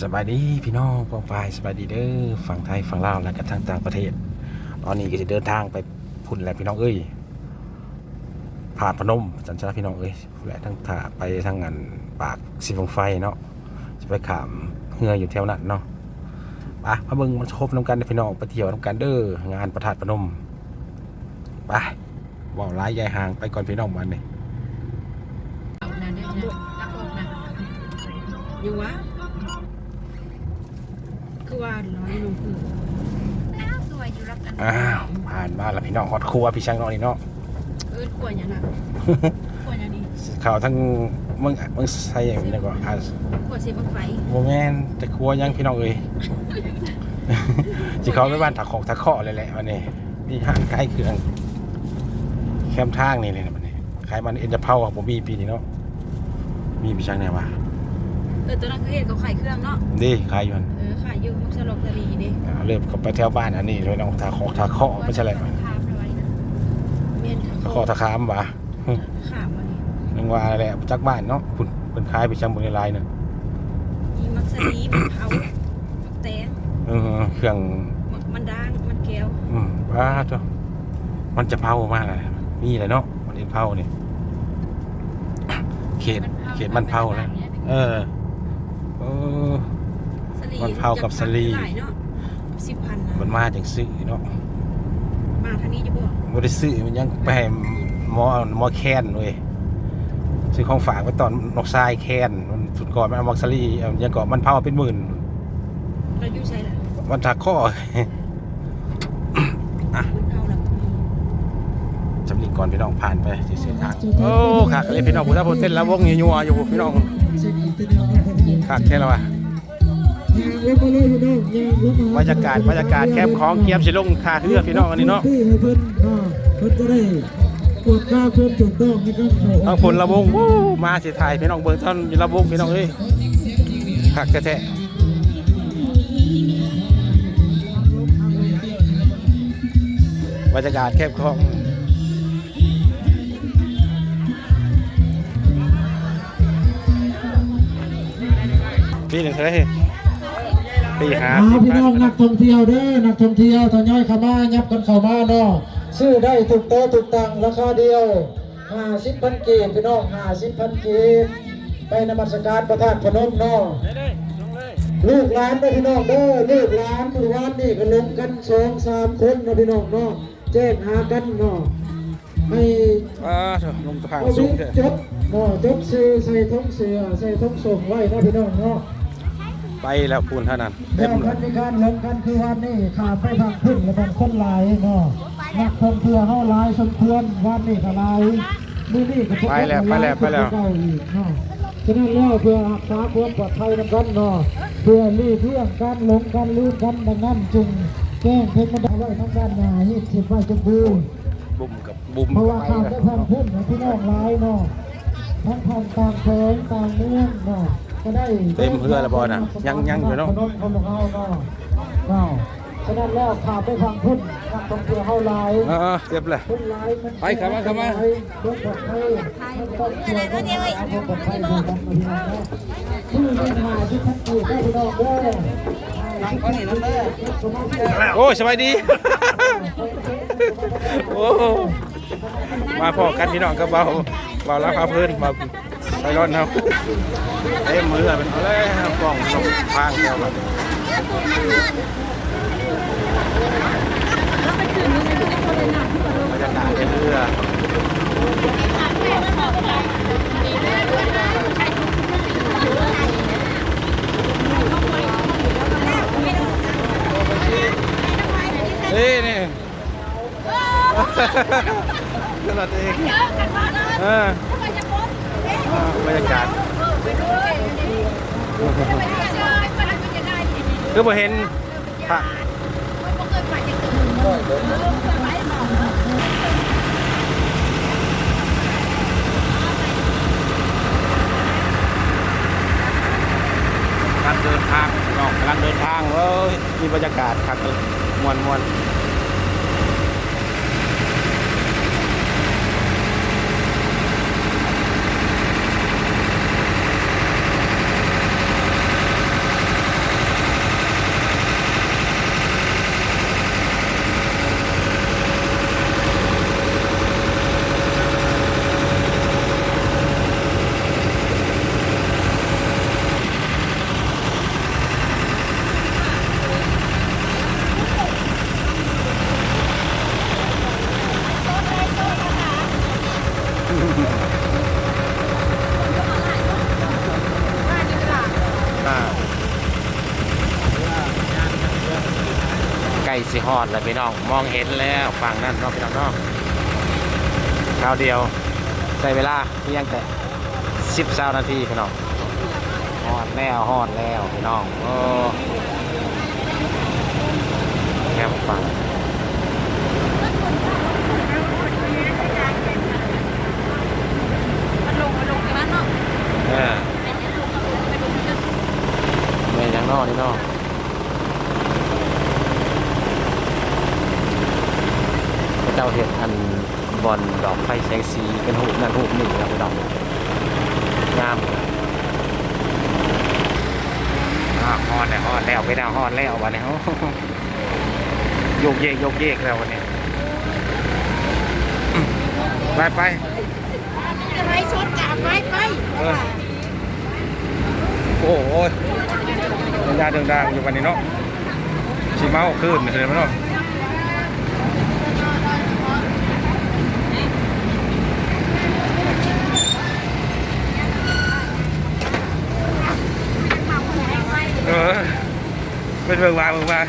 สบายดีพี่น้องปองปายสบายดีเด้อฝั่งไทยฝั่งลาวและก็ทางต่างประเทศ ตอนนี้ก็จะเดินทางไปพุ่นแหละพี่น้องเอ้ยผ่านพนมจันทร์พี่น้องเอ้ยแหละทั้งถ่าไปทางงานปากสิฟงไฟเนาะจะไปขามเฮืออยู่แถวนั้นเนาะไปพะเบิงมาชมน้ำกันเด้อพี่น้องไปเที่ยวน้ำกันเด้องานประทัดพนมไปว่าวร้ายยายห่างไปก่อนพี่น้องมันนี่เอานั่นได้นะรักออกนะอยู่วะ คือว่าน้อยลงคืออ้าวสวยอยู่รับกันอ้าวผ่านมาแล้วพี่น้องฮอดครัวพี่ช่างน้องนี่เนาะเออขวดอย่างน่ะขวดอย่างนี้ข่าวทั้งเมืองเมืองไทยอย่างนี้ก็อาจขวดเสียบังไฟโมแมนแต่ครัวยังพี่น้องเอ้ยจิเขาไปบ้านถักของถักข้อเลยแหละวันนี้มีห้างใกล้เครื่องแคมทางนี่เลยนะมันนี่ขายมันเอ็นจะเผาอะผมมีปีนี้เนาะมีพี่ช่างไหนวะเออตัวนั้นคือเห็ดเขาขายเครื่องเนาะดีขายอยู่อันเออขายอยู่มักสลอกตะลีดิอ่าเริ่มกับไปแถวบ้านอันนี้เลยน้องถักของถักข้อไม่ใช่อะไรว่าจะขามเอาไว้นะเมียนถักข้อถักขามวะขามมาดิยังว่าอะไรแหละจักบ้านเนาะคุณเป็นขายไปช่างบนลายเนาะมีมักสลีมันเผามักแตงเออเครื่องมักมันด่างมันแก้วอืมว้าจ้ะมันจะเผามากเลยมีอะไรเนาะมันเอ็นเผานี่เขตเขตมันเผาแล้วเออเออส ลีมันเผากับสลีหลายเนาะสิบพันนะมันมาจังซื้อเนาะมาทางนี้จะบอกบ่ได้ซื้อมันยังไปให้หมอหมอแคนเว้ยซื้อของฝากไว้ตอนนกทรายแคนมันสุดก่อนมันเอามักซารีเอายังก่อนมันเผาเป็นหมื่น เราอยู่ใช่แหละมันถักข้อ คุณเอาละจำลิงก่อนพี่น้องผ่านไปสิเสียทางโอ้ขากเลยพี่น้องผมถ้าผมเต้นแล้ววงยัวๆอยู่พี่น้องขากแค่แล้ววะ บรรยากาศบรรยากาศแคมป์ของเกียมสิลงคาเรือพี่น้องอันนี้เนาะที่ให้เพิ่นอ่าเพิ่นจะได้กดค่าเพิ่มถูกต้องนะครับทางผลระวงวู้มาสิถ่ายพี่น้องเบิ่งตอนระวงพี่น้องเอ้ยคักแท้ๆบรรยากาศแคมป์ของปีหนึ่งเท่าไหร่ ปีห้าอ่าสิบพี่น้องนักท่องเที่ยวเด้อนักท่องเที่ยวทยอยเข้ามายับกันเข้ามาเนาะซื้อได้ถูกโต๊ะถูกตังราคาเดียว50พันกีบพี่น้อง50พันกีบไปนมัสการพระธาตุพนมเนาะลูกหลานเด้อพี่น้องเด้อลูกหลานทุกวันนี่ก็ลงกันสองสามคนเนาะพี่น้องเนาะแจ้งหากันเนาะให้อ่าเถอะลงทางเอาสูวิงเถอะจดเนาะจดซื้อใส่ท้องเสือใส่ท้องส่งไว้เนาะพี่น้องเนาะ ไปแล้วปูนเท่านั้นแล้เต็วมเลมัยนมีการลงกันคือวันนี้ขาไปทางขึ้นแล้วมันคนหลายเนาะนักท่องเที่ยวเฮาหลายสมควรวันนี้ก็หลายมื้อนี้ก็พวกไปแล้วไปแล้วไปแล้วเก่าอีกเนาะฉะนั้นแล้วเพื่อรักษาความปลอดภัยนำกันเนาะเพื่อหลีกเลี่ยงการหลงการลืมกันดังนั้นจึงแจ้งเทคนิคไว้ทางด้านหน้านี่สิบไว้จมพูบุ่มกับบุ่มเพราะว่าไปข้ามแล้ไปวทางพุ่นของพี่น้องหลายเนาะทั้งทางต่างแขวงต่างเมืองเนาะก็ได้ เต็มเพื่อละบอลน่ะยังยังอยู่เนาะถนนคนของเฮาเนาะเนาะฉะนั้นแล้วข้ามไปทางพุ่นนักท่องเที่ยวเฮาหลายเออเรียบเลยพุ่นหลายมันไปครับมาครับมารถปลอดภัยมันต้องเที่ยวกันเอาความปลอดภัยดูกันพี่น้องเนาะชื่อเรียนมาที่ทักกี้ได้พี่น้องเด้อหลังก้อนนี่น้ำเด้อโอ้ยสบายดี โอ้ มาพอกันพี่น้องกับเบาเบาแล้วพาเพื่อนมา ไปร้อนเนาเต็มมือเป็นเอาเลยกล้องส่งทางเดียวกันบรรยากาศในเรือนี่นี่ขนาดเองเอออ่าบ รรยากาศคือบ่เห็นพระกำลังเดินทางน้องกำลังเดินทางเอ้ยมีบรรยากาศครับมวนมวน ล้สิฮอดแล้วพี่น้องมองเห็นแล้วฝั่งนั้นเนาะพี่น้องเนาะคราวเดียวใช้เวลาเพียงแต่สิบสานาทีพี่น้องฮอดแล้วฮอดแล้วพี่น้องโอ้แค่ฟังมันลงมันลงไปบ้านเนาะเออไปลงไปลงแม่ยังนอกนี่เนอกพระเจ้าเห็นอันบอลดอกไฟแสงสีเป็นหูนั่นหูปนี่ครับพี่น้องงามฮอดแล้วฮอดแล้วไปดาวฮอดแล้ววันนี้โยกเยกโยกเยกแล้ววันนี้ไปไปจะไรสดจับไม้ไปโอ้โหเดินดงเดินดางอยู่วันนี้เนาะชีเมาขึ้นเลยมั้งเนาะเออ เป็นเมืองวางเมืองวา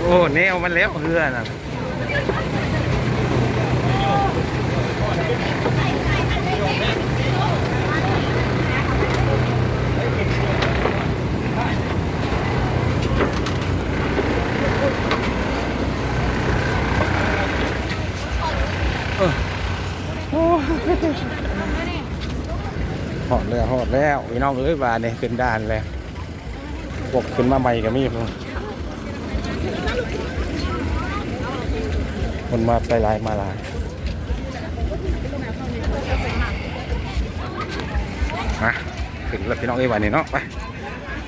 โอ้แนวมันแล้วเพื่อนอะหอดแล้วหอดแล้วพี่น้องเอ้ยบานเนี่ยขึ้นด้านแล้ว พวกขึ้นมาใหม่ก็มีพุ่นคนมาไปหลายมาหลายฮะขึ้นแล้วพี่น้องเอ้วันนี้เนาะไป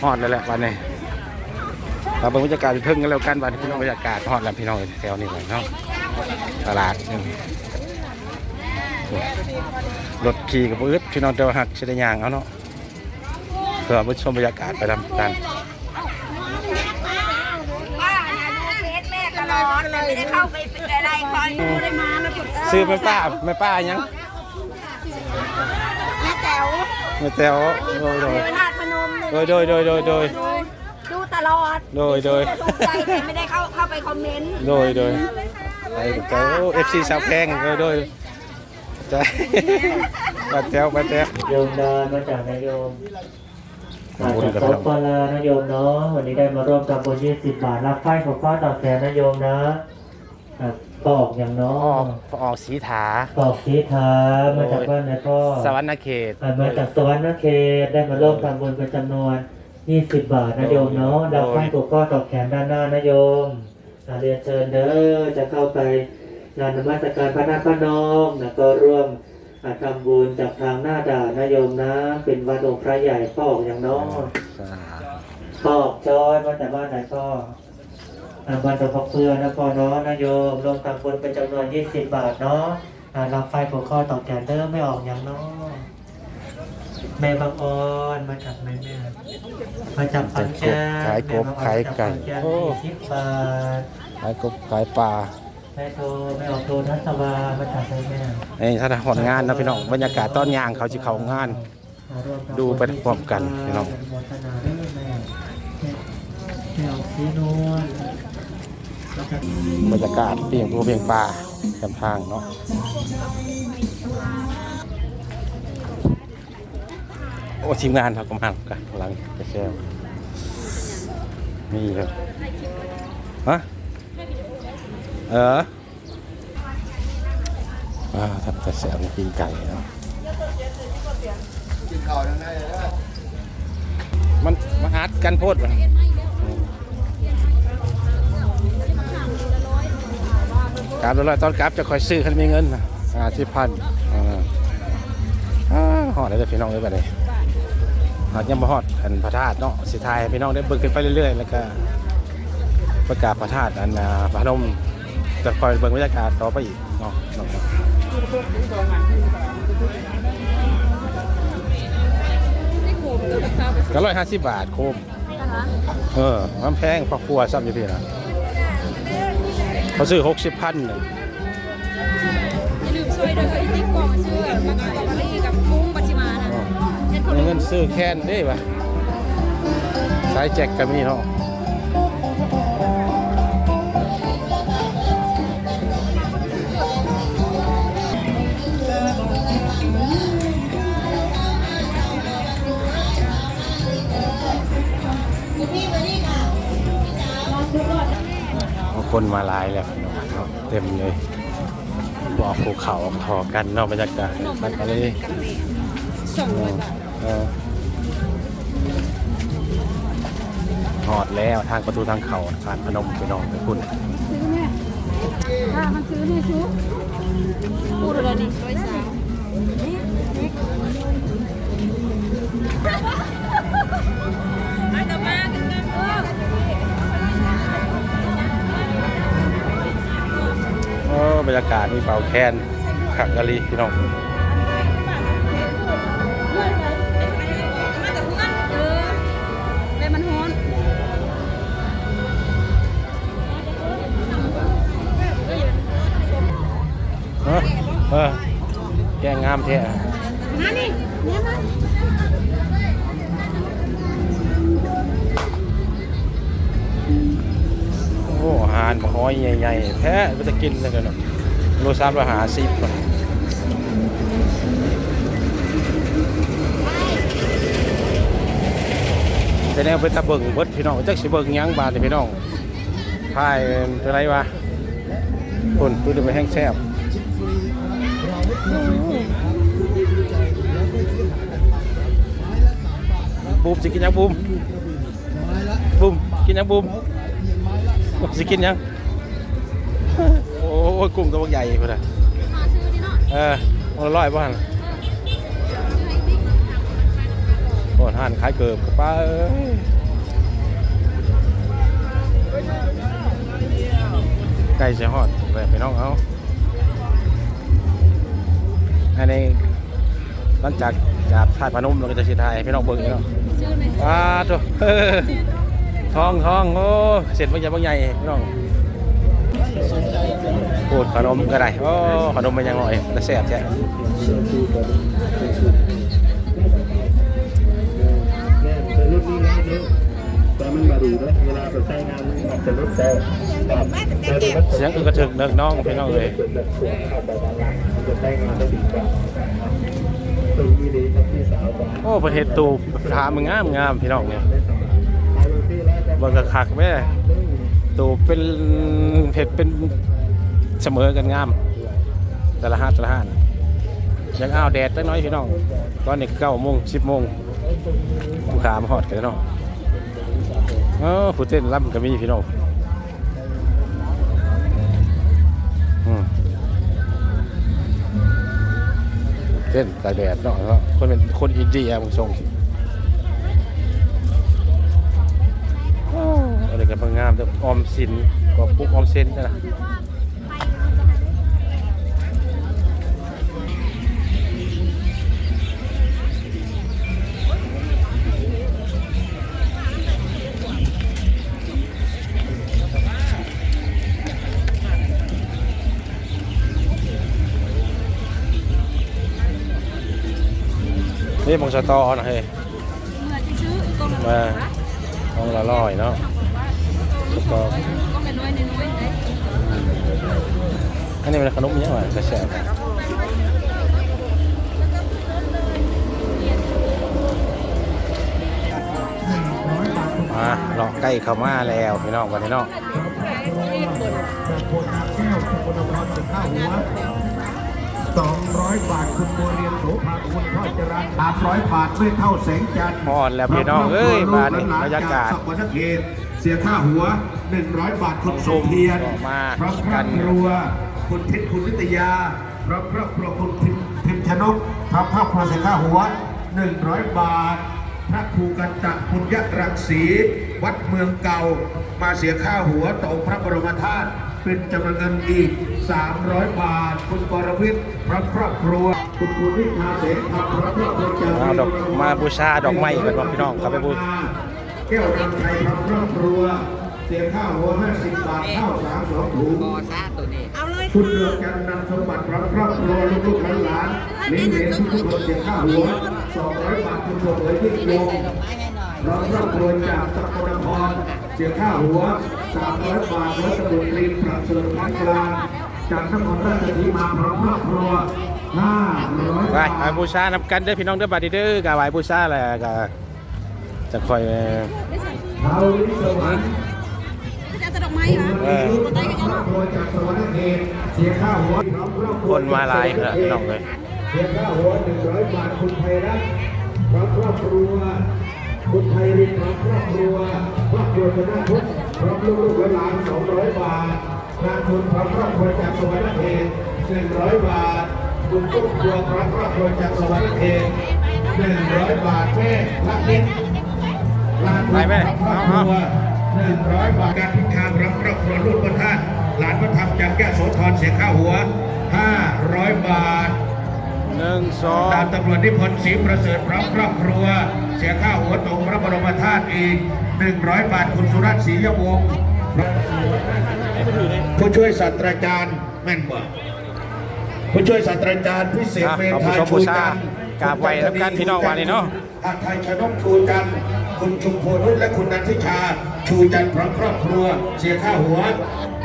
หอดแล้วแหละวันนี้เราเป็นบรรยากาศที่เพิ่งกันแล้วกันวันนี้พี่น้องบรรยากาศหอดแล้วพี่น้องเอ้ยแถวนี้เลยเนาะตลาดรถขี่กับอึดพี่น้องเจ้าหักเชดยางเอาเนาะเพื่อมาชมบรรยากาศไปทำกัน ป้าเนี่ยดูเฟ ซแม่ตลอดแต่ไม่ได้เข้าไปเป็นอะไรคอยดูได้มาแล้วจุดซื้อแม่ป้าแม่ป้ายังแม่แต๋วแม่แต้วโดยโดยเทวนาถพนมโดยโดยโดยโดยโดยดูตลอดโดยโดยถูกใจแต่ไม่ได้เข้าเข้าไปคอมเมนต์โดยโดยไปกับแต้วเอฟซีสาวแพงโดยโดยใจป้าแต้วป้าแต้วโยมดานมาจากนายโยม ขอบมาคุณจากครับสปลานายโยมเนาะวันนี้ได้มาร่วมกับบุญ20บาทรับไฟของข้อตอบแทนนายโยมนะอะปอกอย่างอเนาะอกออกสีถาปอกสีทามาจากบ้านนายพ่อสวรรณเขตอะมาจากสวรรค์เขตได้มาร่วมทำบุญเป็นจำนวน20บาทนะโยมเนาะรับไฟของข้อตอบแทนด้านหน้านะโยมอะเรียนเชิญเด้อจะเข้าไปงานนมัสการพระนาคพระนองนะก็ร่วมอะ ทำบุญจากทางหน้าด่านนะโยมนะ เป็นวัดองค์พระใหญ่ปอกอย่างเนาะก็จอยมาแต่บ้านไหนก็อ่าบ้านตะพกเพื่อนนะพ่อเนาะนายโยมรวมทำบุญเป็นจำนวน20บาทเนาะอ่ารับไฟหัวข้อตอบแทนเด้อไม่ออกอย่างเนาะแม่บางออนมาจากแม่แม่มาจากปันแก้วขายกบขายไก่โอ้ยี่สิบบาทขายกบขายปลา แม่โทรแม่ออกโทรทัศวามาจากแม่แม่เอ้ยถ้าหอนงานนะพี่น้องบรรยากาศต้อนยางเขาจะเขางาน ดูไปพร้อมกันพี่น้อง โมทนาเด้อแม่แม่ออกสีนวลแล้วก็ บรรยากาศเพียงตัวเพียงป่าจำทางเนาะโอ้ทีมงานเราก็มากันกำลังจะแซวนี่เลยฮะ เอออ่าทำแต่แซวกินไก่เนาะมันมาอัดกันโพดวะกราบร้อยตอนกราบจะคอยซื้อคันมีเงินนะอาที่พันอ่าอ่าหอดเลยเด้พี่น้องเลยไปเลยหอดยังบ่หอดอันพระธาตุเนาะสิทายพี่น้องได้เบิ่งขึ้นไปเรื่อยๆ แล้วก็ประกาศพระธาตุอันพระนม จะคอยเบิ่งบรรยากาศต่อไปอีกเนาะเนาะเนาะก็ร้อยห้าสิบบาทโคม เออมันแพงพอครัวซ้ำอยู่พี่นะเขาซื้อหกสิบพันหนึ่งอย่าลืมช่วยด้วยค่ะอีติ๊กกล่องชื่อมักกะทะเลกับกุ้งปัจจิมานะเช่นคนมีเงินซื้อแค้นได้ปะสายแจ็คก็มีเนาะ คนมาหลายแล้วพี่น้องเนาะเต็มเลยบอกภูเขาทอกันเนอกบรรยากาศมันก็เลยสองร้อยบาทเออหอดแล้วทางประตูทางเขาผ่านพนมพี่น้องไปคุณซื้อแม่ถ้ามันซื้อนี่ชุบพูดอะไรนี่ร้อยสามไอ้ อ้บรรยากาศมีเป่าแคนขักกะลีพี่น้องเออแกงงามแท้มานี่เนี่ยมา อ้อาหารหอยใหญ่ๆแท้ก็จะกินเลยเนาะโลซามราหาสิบแต่แนวเป็นตะเบิงเบิดพี่น้องจักสิเบิงยังบาดนี่พี่น้องพายเป็นไรวะคนพูดไปแห้งแซ่บบูมสิกินยังบูมบูมกินยังบูมบูม สิกินหยัง โอ้ยกุ้งตัวบักใหญ่พุ่นน่ะมาซื้อนี่เนาะเออมันละร้อยบ้านโอนหันขายเกือบป้าเอ้ยไก่เสียหอดแบบไปน้องเอาอันนี้หลังจากจากถ่ายพนมเราก็จะสิถ่ายให้พี่น้องเบิ่งเนาะซื้อไหมว้าตัว ทองทองโอ้เสร็จบางใหญ่บางใหญ่พี่น้องพูดขนมก็ได้โอ้ขนมมันยังอร่อยแต่แซ่บแท้จะรุ่นนี้นะเนี่ยแต่มันมาดูนะเวลาไปใช้งานมันจะรุ่นแต่แต่ดูมันเสียงอึกกระถึกเนิกน้องพี่น้องเลยโอ้ประเทศตูถามมันงามงามพี่น้องเนี่ย บิ่งกะคักแม่ตูเป็นเห็ดเป็นเสมอกันงาม แต่ละห้าแต่ละห้านยังอ้าวแดดจักหน้อยพี่น้อง ตอนนี้เก้าโมงสิบโมงผู้ขามาหอดกันแล้วเนาะเออผู้เต้นรำก็มีพี่น้องเต้นตากแดดเนาะเนาะคนเป็นคนอินเดียมึงทรง อ้อะไรกันบางงามแต่ออมสินก็ปุ๊กออมเซนนะนี่มองสตอนะเฮ้ยเมื่อจะซื้ออีกกองละมาต้องละร้อยเนาะสตอ ก็เป็นน้อยน้อยเลยอันนี้เป็นขนมยังไงกระแสบมาเลาะใกล้เข้ามาแล้วพี่น้องวันนี้เนาะสองร้อยบาทคุณบัวเรียนโสภาคุณพ่อจรัญสามร้อยบาทไม่เท่าแสงจันทร์พอดแล้วพี่น้องเอ้ยมานี่บรรยากาศสกลนคร เสียค่าหัว 100 บาทคุณสมเพียรออกมาพร้อมครอบครัวคุณทิศคุณนิตยาพร้อมครอบครัวคุณพิมพิมชนกพร้อมครอบครัวเสียค่าหัว 100 บาท พระครูกันตะคุณยะรังสีวัดเมืองเก่า มาเสียค่าหัวต่อพระบรมธาตุเป็นจำนวนเงินอีก 300 บาท คุณกรวิทย์พร้อมครอบครัว คุณคุณวิชาเสนทำพร้อมครอบครัวจากเอาดอกมาบูชาดอกไม้กันว่าพี่น้องครับไปบูแก้วนำไทยพร้อมครอบครัว เสียค่าหัว50 บาทข้าวสามสองถุงเอาเลยคุณเดือกันนำสมบัติพร้อมครอบครัวลูกๆหลานๆเลี้ยงเลี้ยงทุกๆคนเสียค่าหัว200 บาทคุณสมเอ๋ยที่โยมพร้อมครอบครัวจากสกลนครเสียค่าหัว300บาทวัดตะบุตรีประเสริฐพันกลางจากนครราชสีมาพร้อมครอบครัว500ไปบาทไปบูชานำกันเด้อพี่น้องเด้อบัดนี้เด้อกะไหวบูชาแหละกะ จะคอยเท้าวิสวรรค์จะเอาแต่ดอกไม้ม้ละเออมาได้กันยังเนาะครัวจากสวรรค์เขตเสียค่าหัวพร้อมครอบครัวคนมาหลายเลยพี่น้องเลยเสียค่าหัวหนึ่งร้อยบาทคุณไทยรัฐพร้อมครอบครัวคุณไทยรินพร้อมครอบครัวครอบครัวชนะทุกพร้อมลูกๆหลานสองร้อยบาทนางทุนพร้อมครอบครัวจากสวรรค์เขตหนึ่งร้อยบาทคุณตุ้มครัวพร้อมครอบครัวจากสวรรค์เขตหนึ่งร้อยบาทแม่ละนิด ไปแม่ครอบคเอารัวหนึ่งร้อยบาทการพิธามรับครอบครัวรุ่นพระธาตุหลานพระธรรมจากแก้วโสธรเสียค่าหัวห้าร้อยบาทหนึ่งสองดาบตำรวจนิพนธ์ศรีประเสริฐพร้อมครอบครัว เสียค่าหัวตรงพระบรมธาตุอีก100บาทคุณสุรัตน์ศรียวงศ์ผู้ช่วยศาสตราจารย์แม่นกว่าผู้ช่วยศาสตราจารย์พิเศษอะเมขอบธาคุณชูบูจัชานทร์กราบไหว้แล้วกันพี่น้องวันนี้เนาะอาไทยชนกชูจันทร์ คุณชุมพลนุชและคุณนันทิชา ชูจันทร์พร้อมครอบครัว เสียค่าหัว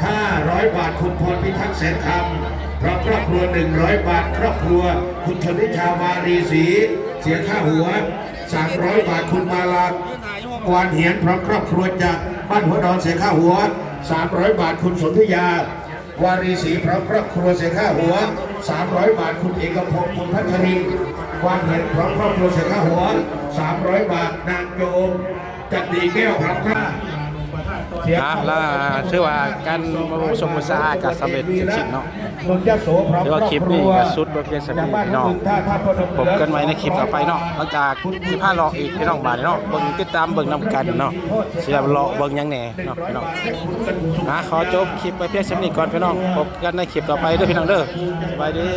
500 บาทคุณพรพิทักษ์แสนคำพร้อมครอบครัว 100 บาทครอบครัว คุณชนิชาวารีศรีเสียค่าหัว 300 บาทคุณมาลาวานเหียนพร้อมครอบครัวจากบ้านหัวดอนเสียค่าหัว 300 บาทคุณสนธยา วารีศรีพร้อมครอบครัวเสียค่าหัว 300 บาทคุณเอกพงศ์คุณพัชรินความเห็นพร้อมครอบครัวเสียค่าหัว 300 บาทนางโยมจัดดีแก้วพร้อมค่า เสียอะค่าแล้วชื่อว่าการมาบูชมบูชากับสำเร็จเสร็จสิ้นเนาะเมืองยะโสพร้อมถือว่าคลิปนี้ก็สุดบ่เพียงสำหรับพี่น้องผมกันไว้ในคลิปต่อไปเนาะหลังจากที่ผ้าเลาะอีกพี่น้องบาทเนาะเบิ่งติดตามเบิ่งนำกันเนาะสิได้เลาะเบิ่งหยังแหน่เนาะพี่น้องอะขอจบคลิปไปเพียงสำนี้ก่อนพี่น้องพบกันในคลิปต่อไปเด้อพี่น้องเด้อสบายดี